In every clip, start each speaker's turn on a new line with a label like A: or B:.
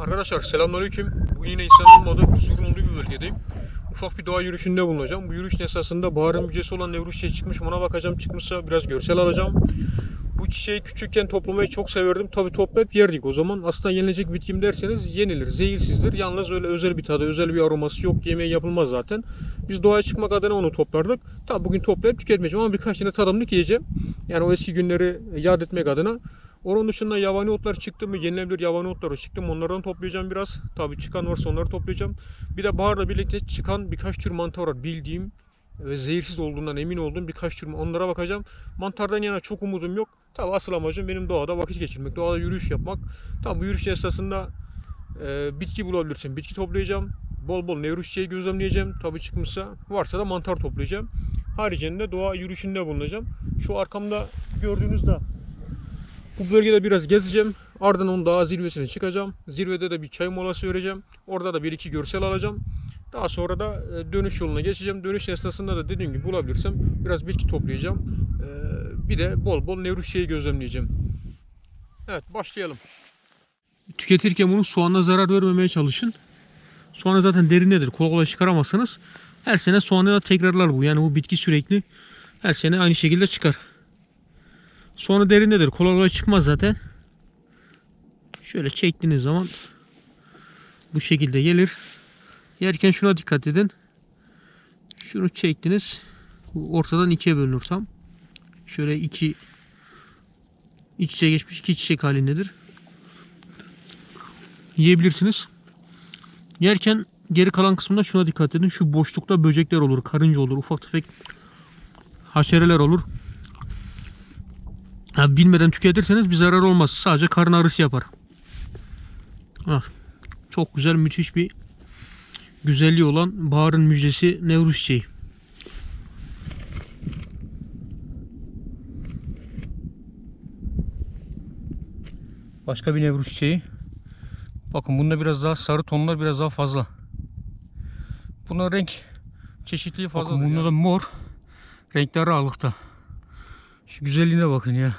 A: Arkadaşlar selamünaleyküm. Bugün yine insan olmadı. Huzurun olduğu bir bölgedeyim. Ufak bir doğa yürüyüşünde bulunacağım. Bu yürüyüşün esasında baharın müjdesi olan Nevruz çiçeği çıkmış. Ona bakacağım. Çıkmışsa biraz görsel alacağım. Bu çiçeği küçükken toplamayı çok severdim. Tabi toplayıp yerdik o zaman. Aslında yenilecek bitkim derseniz yenilir. Zehirsizdir. Yalnız öyle özel bir tadı, özel bir aroması yok. Yemeği yapılmaz zaten. Biz doğaya çıkmak adına onu toplardık. Tabi bugün toplayıp tüketmeyeceğim ama birkaç tane tadımlık yiyeceğim. Yani o eski günleri yad etmek adına. Onun dışında yabani otlar çıktı mı yenilebilir yabani otları çıktı mı onlardan toplayacağım biraz. Tabi çıkan varsa onları toplayacağım. Bir de baharla birlikte çıkan birkaç tür mantar var bildiğim ve zehirsiz olduğundan emin olduğum birkaç tür onlara bakacağım. Mantardan yana çok umudum yok. Tabi asıl amacım benim doğada vakit geçirmek, doğada yürüyüş yapmak. Tabi bu yürüyüş esasında e, bitki bulabilirsem bitki toplayacağım. Bol bol nevruz çiçeği gözlemleyeceğim. Tabi çıkmışsa varsa da mantar toplayacağım. Haricinde doğa yürüyüşünde bulunacağım. Şu arkamda gördüğünüz dağ. Bu bölgede biraz gezeceğim. Ardından onun daha zirvesine çıkacağım. Zirvede de bir çay molası vereceğim. Orada da bir iki görsel alacağım. Daha sonra da e, dönüş yoluna geçeceğim. Dönüş esnasında da dediğim gibi bulabilirsem biraz bitki toplayacağım. Ee, Bir de bol bol nevruz çiçeği gözlemleyeceğim. Evet başlayalım. Tüketirken bunu soğana zarar vermemeye çalışın. Soğanı zaten derindedir. Kolay kolay çıkaramazsınız. Her sene soğanı da tekrarlar bu. Yani bu bitki sürekli her sene aynı şekilde çıkar. Soğanı derindedir. Kolay kolay çıkmaz zaten. Şöyle çektiğiniz zaman bu şekilde gelir. Yerken şuna dikkat edin. Şunu çektiniz. Bu ortadan ikiye bölünür tam. Şöyle iki iç içe geçmiş iki çiçek halindedir. Yiyebilirsiniz. Yerken geri kalan kısmında şuna dikkat edin. Şu boşlukta böcekler olur, karınca olur, ufak tefek haşereler olur. Ha, bilmeden tüketirseniz bir zarar olmaz. Sadece karın ağrısı yapar. Ah, çok güzel, müthiş bir güzelliği olan baharın müjdesi Nevruz çiçeği. Başka bir Nevruz çiçeği. Bakın bunda biraz daha sarı tonlar biraz daha fazla. Buna renk çeşitliliği fazla. Bakın bunda da mor renkleri ağırlıkta. Şu güzelliğine bakın ya.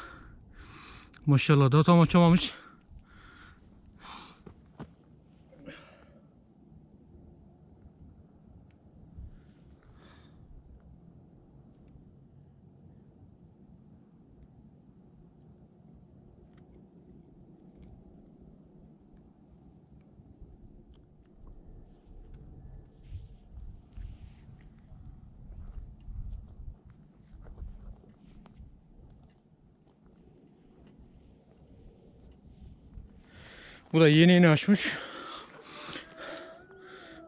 A: Maşallah daha tam açamam hiç. Bu da yeni yeni açmış.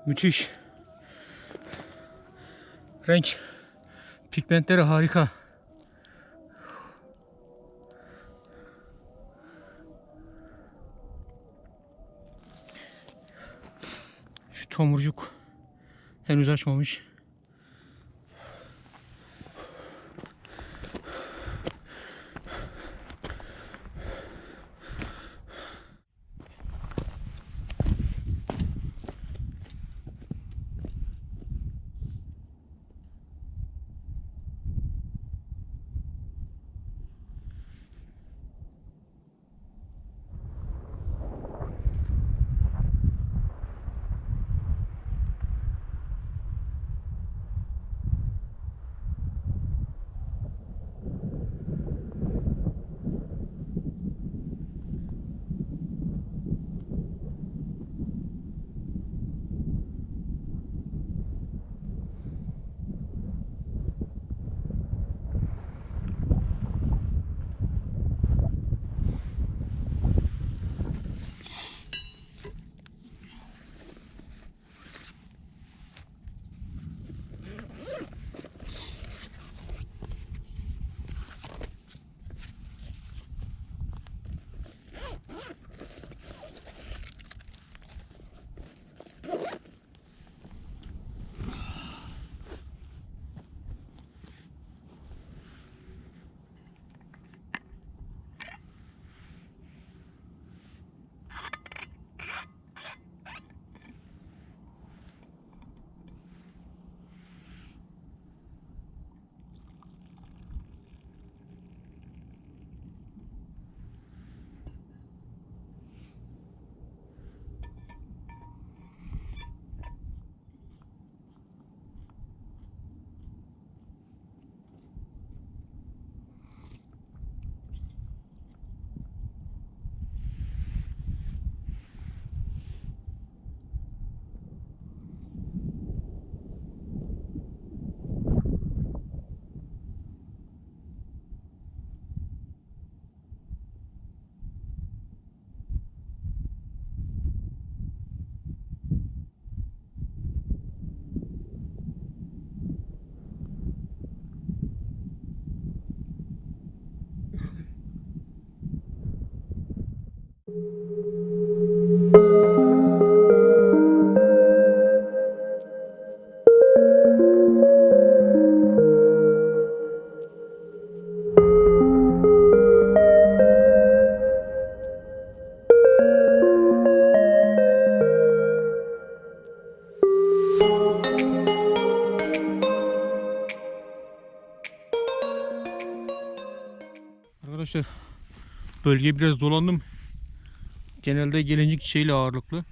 A: Müthiş. Renk pigmentleri harika. Şu tomurcuk henüz açmamış. Arkadaşlar bölgeyi biraz dolandım. Genelde gelincik çiçeğiyle ağırlıklı.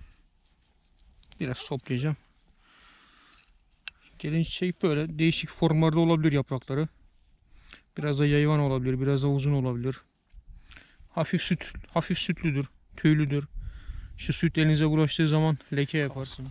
A: Biraz toplayacağım. Gelincik çiçeği böyle değişik formlarda olabilir yaprakları. Biraz da yayvan olabilir, biraz da uzun olabilir. Hafif süt, hafif sütlüdür, tüylüdür. Şu süt elinize bulaştığı zaman leke yaparsın.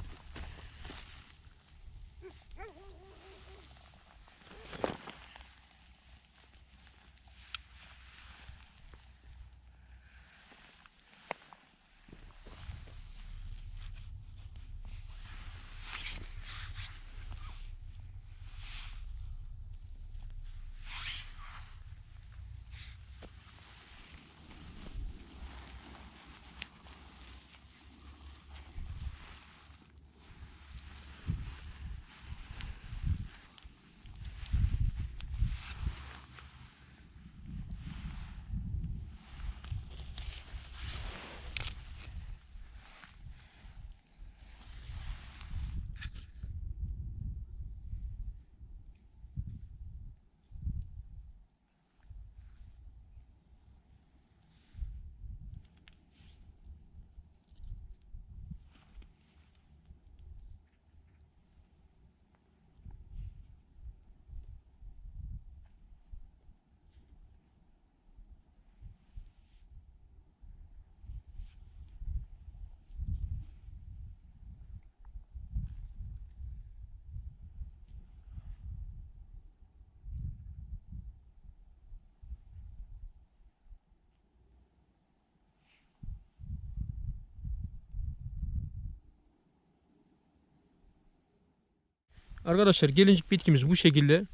A: Arkadaşlar gelincik bitkimiz bu şekilde.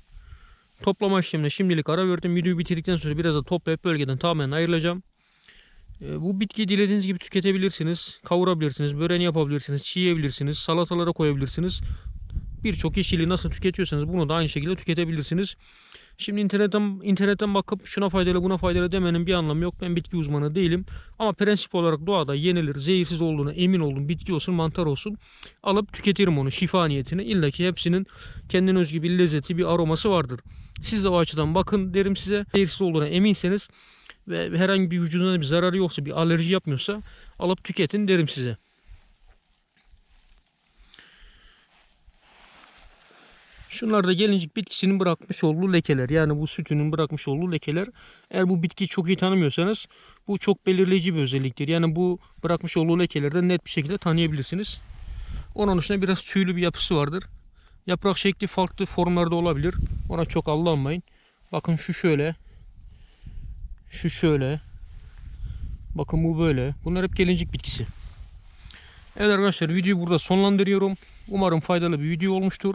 A: Toplama işlemine şimdilik ara verdim. Videoyu bitirdikten sonra biraz da toplayıp bölgeden tamamen ayrılacağım. Ee, Bu bitkiyi dilediğiniz gibi tüketebilirsiniz. Kavurabilirsiniz, böreğini yapabilirsiniz, çiğneyebilirsiniz, salatalara koyabilirsiniz. Birçok yeşilliği nasıl tüketiyorsanız bunu da aynı şekilde tüketebilirsiniz. Şimdi internetten internetten bakıp şuna faydalı buna faydalı demenin bir anlamı yok. Ben bitki uzmanı değilim. Ama prensip olarak doğada yenilir, zehirsiz olduğuna emin olduğum bitki olsun, mantar olsun alıp tüketirim onu şifa niyetine. İlla ki hepsinin kendine özgü bir lezzeti, bir aroması vardır. Siz de o açıdan bakın derim size. Zehirsiz olduğuna eminseniz ve herhangi bir vücuduna bir zararı yoksa, bir alerji yapmıyorsa alıp tüketin derim size. Şunlar da gelincik bitkisinin bırakmış olduğu lekeler. Yani bu sütünün bırakmış olduğu lekeler. Eğer bu bitkiyi çok iyi tanımıyorsanız bu çok belirleyici bir özelliktir. Yani bu bırakmış olduğu lekelerden net bir şekilde tanıyabilirsiniz. Onun dışında biraz tüylü bir yapısı vardır. Yaprak şekli farklı formlarda olabilir. Ona çok aldanmayın. Bakın şu şöyle. Şu şöyle. Bakın bu böyle. Bunlar hep gelincik bitkisi. Evet arkadaşlar videoyu burada sonlandırıyorum. Umarım faydalı bir video olmuştur.